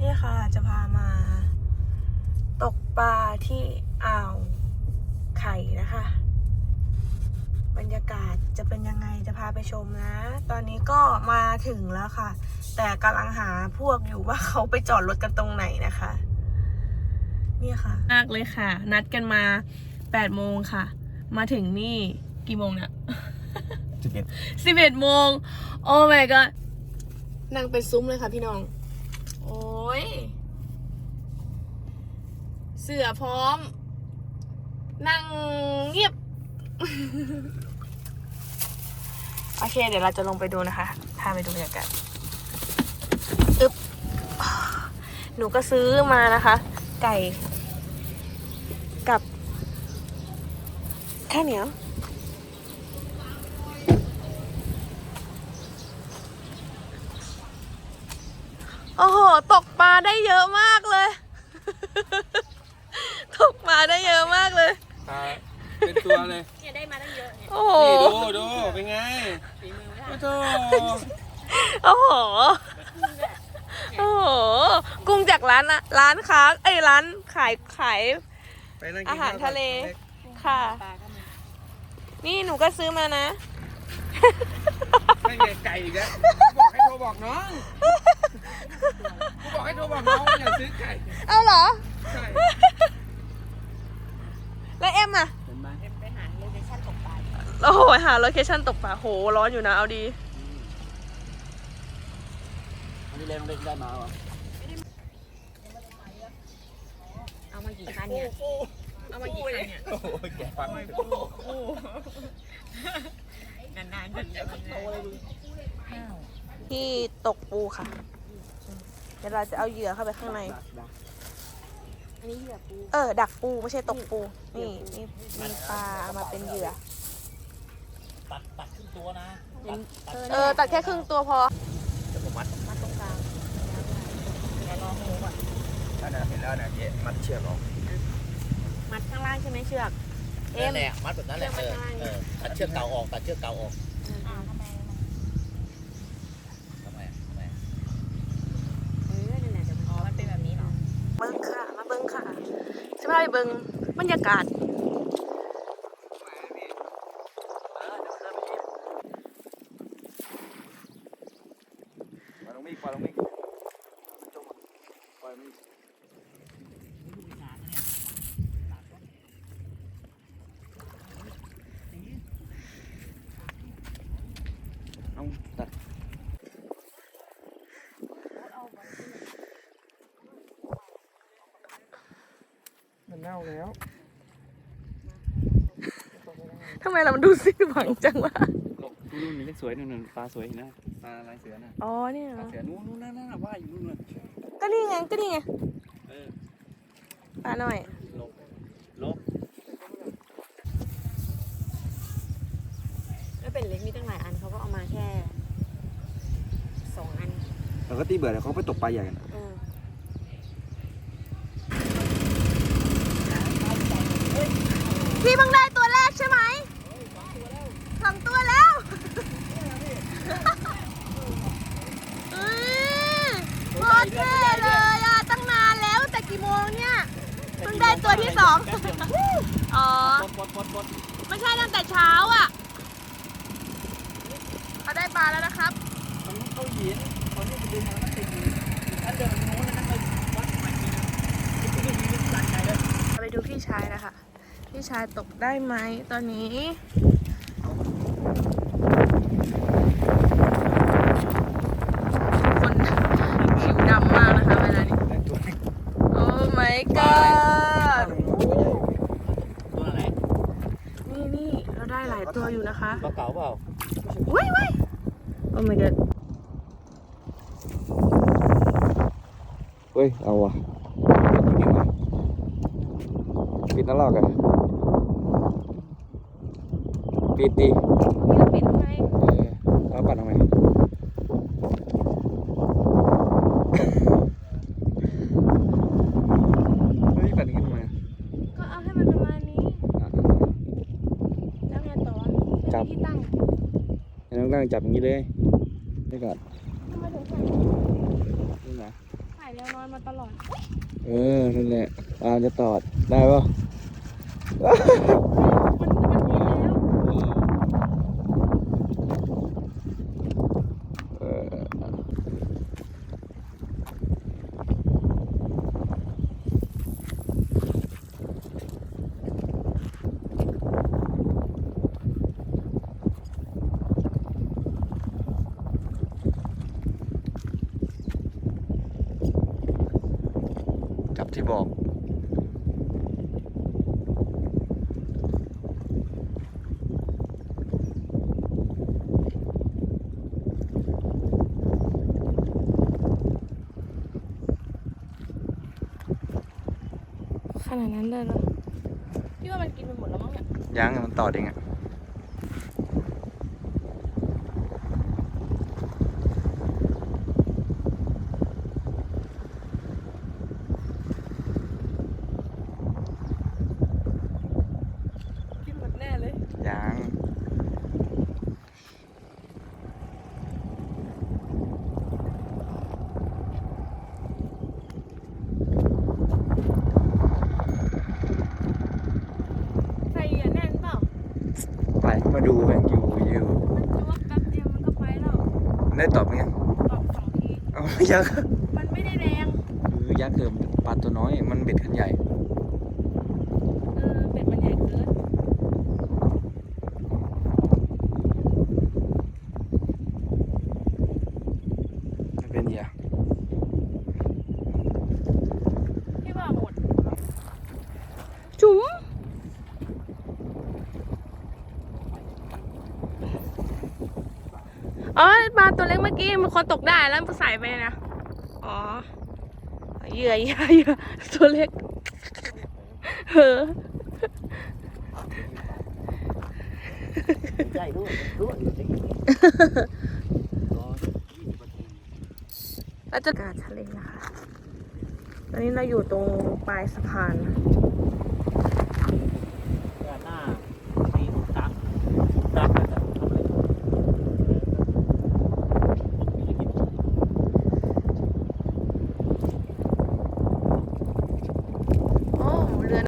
นี่ค่ะจะพามา ตกปลาที่อ่าวไข่นะคะ บรรยากาศจะเป็นยังไงจะพาไปชมนะ ตอนนี้ก็มาถึงแล้วค่ะ แต่กำลังหาพวกอยู่ว่าเขาไปจอดรถกันตรงไหนนะคะนี่ค่ะมากเลยค่ะ นัดกันมา8โมงค่ะ มาถึงนี่กี่โมงเนี่ยสิบเอ็ดสิบเอ็ดโมง โอ้ my god นั่งเป็นซุ้มเลยค่ะพี่น้องโอ้ ย เสือพร้อม นั่งเงียบ โอเค เดี๋ยวเราจะลงไปดูนะคะพาไปดูบรรยากาศอึบหนูก็ซื้อมานะคะ ไก่ กับข้าวเหนียว โอ้โห ตกปลาได้เยอะมากเลย ตกปลาได้เยอะมากเลยเป็นตัวเลย เนี่ยได้มาตั้งเยอะเนี่ยโอ้โห นี่ดูดูเป็นไงฝีมือไม่ได้โอ้โธโอ้โห โอ้โห กุ้งจากร้านอะร้านค้าเอ้ยร้านขายขาย ไปนั่งกินอาหารข้วทะเล ค่ะ ปลาก็มีนี่หนูก็ซื้อมานะ ไม่ไงไก่อีกแล้วบอกให้โทรบอกน้อง กูบอกให้โทรบอกน้องว่าอย่าซื้อไก่เอาเหรอ ใช่แล้วเอ็มอะเห็นไหมเอ็มไปหาโลเคชั่นตกปลาโอ้โหหาโลเคชั่นตกปลาโหร้อนอยู่นะ เอาดีอันนี้เล่นเล่นได้มาวะเอามากี่คันเนี่ย เอามากี่คันเนี่ย โอ้โหแกฟังนานๆกันจะมีเลยข้าว ที่ตกปูค่ะ เดี๋ยวเราจะเอาเหยื่อเข้าไปข้างใน อันนี้เหยื่อปูเออ ดักปูไม่ใช่ตกปู นี่นี่มีปลาเอามาเป็นเหยื่อเป็นเออ ตัดแค่ครึ่งตัวพอมาตรงกลางเดี๋ยวรอโหก่อนอันนั้นเห็นแล้วนะเจ๊มัดเชือกออกมัดข้างล่างใช่ไหมเชือก เอ็มนั่นแหละมัดแบบนั้นแหละเออเออตัดเชือกเก่าออกตัดเชือกเก่าออก อ่าทำไม ทำไมทำไม เออนั่นแหละเดี๋ยวมันอ๋อมันเป็นแบบนี้เหรอ เบิ้งค่ะ มาเบิ้งค่ะ สภาพไปเบิงบรรยากาศ ปล่อยลงมีดปล่อยลงมีดปล่อยมีดเอาตัดมัน เน่าแล้วทำไมเรามันดูสิ้นหวังจังวะหลบดูนู่นนี่สวยนู่นปลาสวยเห็นนะปลาลายเสือน่ะอ๋อเนี่ยปลาเสือนู่นนู่นนั่นน่ะว่ายอยู่นู่นน่ะก็นี่ไงก็นี่ไงเออปลาหน่อยหลบหลบแล้วเป็นเล็กมีตั้งหลายอันเขาก็เอามาแค่สองอันแล้วก็ตีเบื่อแล้วเขาไปตกปลาใหญ่กันเอ พี่เพิ่งได้ตัวแรกใช่ไหมสองตัวแล้วเอ้ยโคตรเท่เลยอะตั้งนานแล้วแต่กี่โมงเนี่ย เพิ่งได้ตัวที่สองอ๋อปดปดปดไม่ใช่ตั้งแต่เช้าอะเขาได้ปลาแล้วนะครับตรงนู้นเขาหินตอนนี้จะดึงมาแล้วติดอยู่อันเดิมโน้นนั่นเลยวัดใหม่ทีนึงที่นี่มีสันใหญ่เลย ไปดูพี่ชายนะคะ พี่ชายตกได้ไหมตอนนี้ คนผิวดำมากนะคะเวลานี้ได้ตัวโอ้ my god ตัวอะไรนี่นี่เราได้หลายตัวอยู่นะคะปลาเก๋าเปล่าว้ายว้ายโอ้ my god เฮ้ย เอาว่ะปิดน้ำลอกกัน ปิดดีนี่เราปิดทำไมเออแล้วปัดทำไมเฮ้ยปัดอย่างนี้ทำไมอะก็เอาให้มันประมาณนี้ แล้วไงต่อจับ ที่ตั้งให้น้องนั่งจับอย่างนี้เลยนี่ก่อนทำไมถึงใส่นี่นะใส่แนวนอนมาตลอดเออนั่นแหละปลาจะตอดได้ปะมันมันมีแล้ว เออ จั บที่บอก ขนาดนั้นเลยเหรอพี่ว่ามันกินไปหมดแล้วมั้งเนี่ย ยังมันตอดเองอะ กินหมดแน่เลย ยัง ใส่เหยื่อแน่นเปล่า ไปมาดูแบงอยู่อยู่ มันจะว่าแป๊บเดียวมันก็ไปแล้ว ได้ตอบไหมยังตอบสองทีเอายักษ์มันไม่ได้แรง คือยักษ์เกิมปลาตัวน้อย มันเบ็ดขันใหญ่ เออเป็ดมันใหญ่เกิน มันเป็นเหยื่อ พี่ว่าหมด จุ๋มอ๋อปลาตัวเล็กเมื่อกี้มันคนตกได้แล้วมันใส่ไปนะ อ๋อเหยื่อเหยื่อเหยื่อตัวเล็กเออใช่ด้วยด้วยแล้วจะกาดทะเลนะคะ ตอนนี้เราอยู่ตรงปลายสะพานหน้ามีถูกตักตักจะทำอะไร โอ้เรือน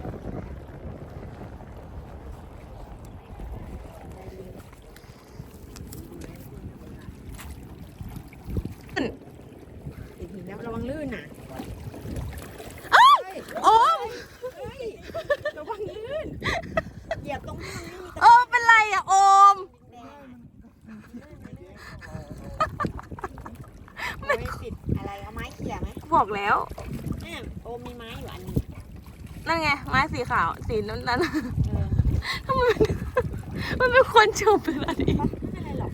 ขึ้น อีกทีนะระวังลื่นน่ะ โอ้ม ระวังลื่นเหยียบตรงที่มันไม่มีตะ โอ้มเป็นไรอะโอม แดงไม่ติดอะไรเอาไม้เขี่ยไหม บอกแล้ว เนี่ยโอมมีไม้อยู่อันหนึง นั่นไง ไม้ สีขาวสีนั้นนั้นเออทำไมมันมันเป็นคนชมเป็นอะไรไม่เป็นไรหรอก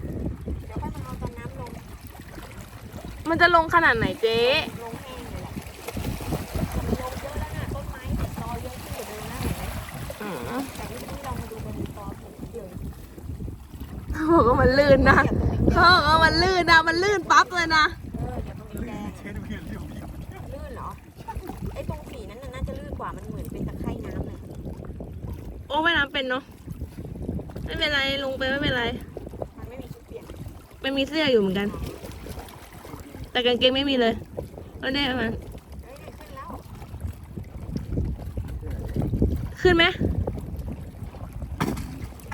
เดี๋ยวค่อยมาเอาตอนน้ำลงมันจะลงขนาดไหนเจ๊ลงแห้งเลยแหละมันลงเยอะแล้วน่ะต้นไม้ติดตอเยอะที่สุดเลยนะเห็นไหมอืมแต่ที่นี่เรามาดูบนตอผมเดียวเขาบอกว่ามันลื่นนะเหยียบตรงนี้เขาบอกว่ามันลื่นนะ มันลื่นปั๊บเลยนะ อ้ว่ายน้ำเป็นเนาะไม่เป็นไรลงไปไม่เป็นไร มันไม่มีชุดเปลี่ยนไม่มีเสื้ออยู่เหมือนกัน แต่กางเกงไม่มีเลยแล้วได้มาเฮ้ยเนี่ยขึ้นแล้วขึ้นไหม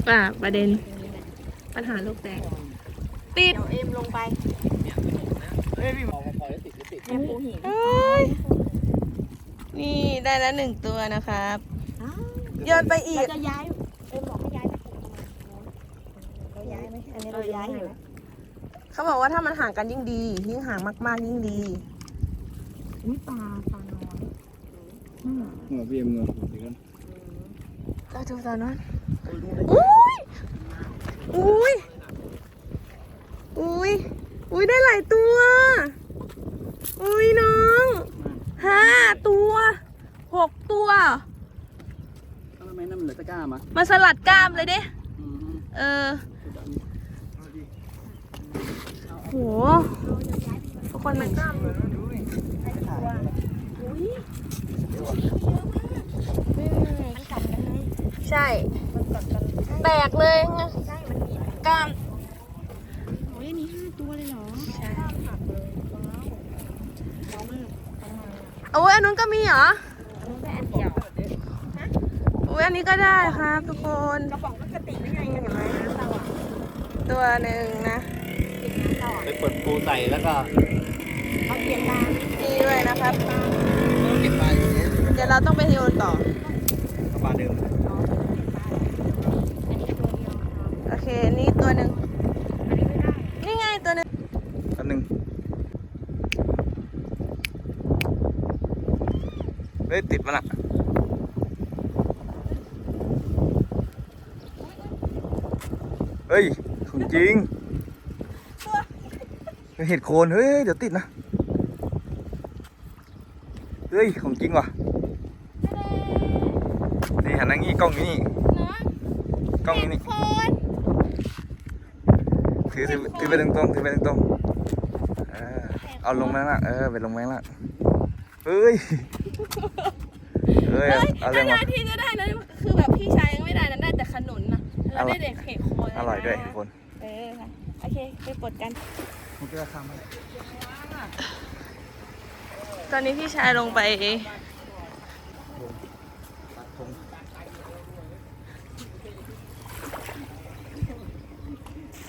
อ่าประเด็นตรงนี้แหละปัญหาลูกแตกติดเดี๋ยวเอ็มลงไปเฮ้ยพี่บอกปล่อยแล้วติดติด เนี่ยปูหิน เอ้ยนี่ได้แล้วหนึ่งตัวนะครับอ้าว โยนไปอีเรากจะย้ายเอ็มบอกให้ย้ายไปปลูกตรงนั้นเราย้ายไหมอันนี้เราย้ายอยู่เขาบอกว่าถ้ามันห่างกันยิ่งดี ยิ่งห่างมาก ๆ ยิ่งดี อุ้ยปลาปลาน้อยหัวพี่เอ็มเงินเดี๋ยวกันเราดูตอนนั้นอุ้ยอุ้ยอุ้ยอุ้ยได้หลายตัว อุ้ยน้องห้าตัวหกตัวทำไมนั่นมันเหลือตะกร้ามามาสลัดกล้ามเลยดิเออ โห ทุกคนมันกล้ามมันกัดกันเลยใช่มันกัดกันแตกเลยไงใช่มันมีกล้าม โอ้ยมีห้าตัวเลยเหรอ ใช่หักเลยว้าวว้าวมากโอ้ยอันนู้นก็มีเหรอนู้นได้อันเดียว อุ้ยอันนี้ก็ได้ครับทุกคนกระป๋องพลาสติกไม่ไงเห็นไหมน้ำเราอะตัวหนึ่งนะปิดน้ำเราอะไปเปิดปูใส่แล้วก็เอาเปลี่ยนร้านนี่ด้วยนะครับ เก็บไปอย่างเงี้ยเดี๋ยวเราต้องไปโยนต่อปลาเดิมอันนี้ตัวเดียวค่ะโอเค นี่ตัวหนึ่งอันนี้ไม่ได้นี่ไงตัวหนึ่งอันหนึ่งเฮ้ยติดมันอะ เฮ้ยของจริงเห็ดโคนเฮ้ยเดี๋ยวติดนะ เฮ้ยของจริงว่ะนี่หันหนังนี้กล้องนี้นี่กล้องนี้นี่ถือถือถือไปตรงตรงๆถือไปตรงตรงๆเออเอาลงมาข้างล่างเออไปลงมาข้างล่างเฮ้ยเฮ้ยเอาเรื่องนามาทีก็ได้นะคือแบบพี่ชายยังไม่ได้นะได้แต่ขนุนนะ เราได้เด็กเห็ดโคนอร่อยด้วยทุกคนเออค่ะโอเคไปปลดกันมันก็ทำอะไรตอนนี้พี่ชายลงไป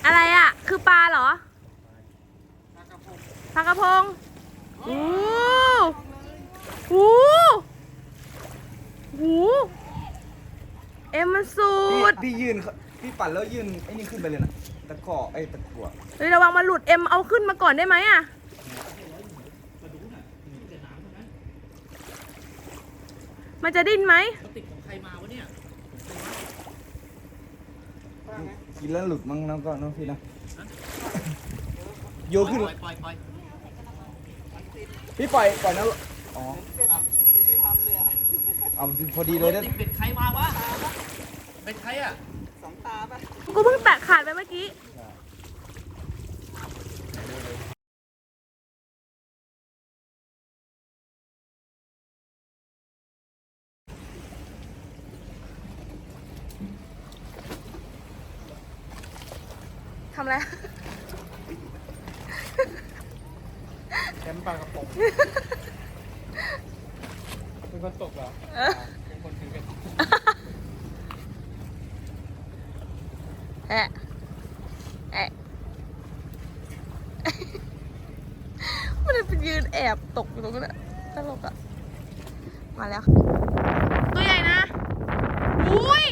อะไรอะ คือปลาเหรอปลากระพงโอ้โหโห เอ็มมันสูดพี่ยืนพี่ปั่นแล้วยืนไอ้นี่ขึ้นไปเลยนะตะกร้อไอ้ตะกั่วเฮ้ยระวังมาหลุดเอ็มเอาขึ้นมาก่อนได้ไหมอะมันจะดิ้นไหมติดของใครมาวะเนี่ยกินแล้วหลุดมั้งน้องก็น้องพี่นะโยนขึ้นปล่อยปล่อยปล่อยพี่ปล่อยปล่อยนะอ๋อเอาพอดีเลยนะติดเป็ดใครมาวะเป็ดใครอะกูเพิ่งแตะขาดไปเมื่อกี้ทำอะไรแคมป์ปลากระป๋องเป็น คนตกเหรอเออ เป็นคนถือเป็นแอะแอะมันเป็นยืนแอบตกอยู่ตรงนั้นอะตลกอะมาแล้ว ตัวใหญ่นะ อุ้ย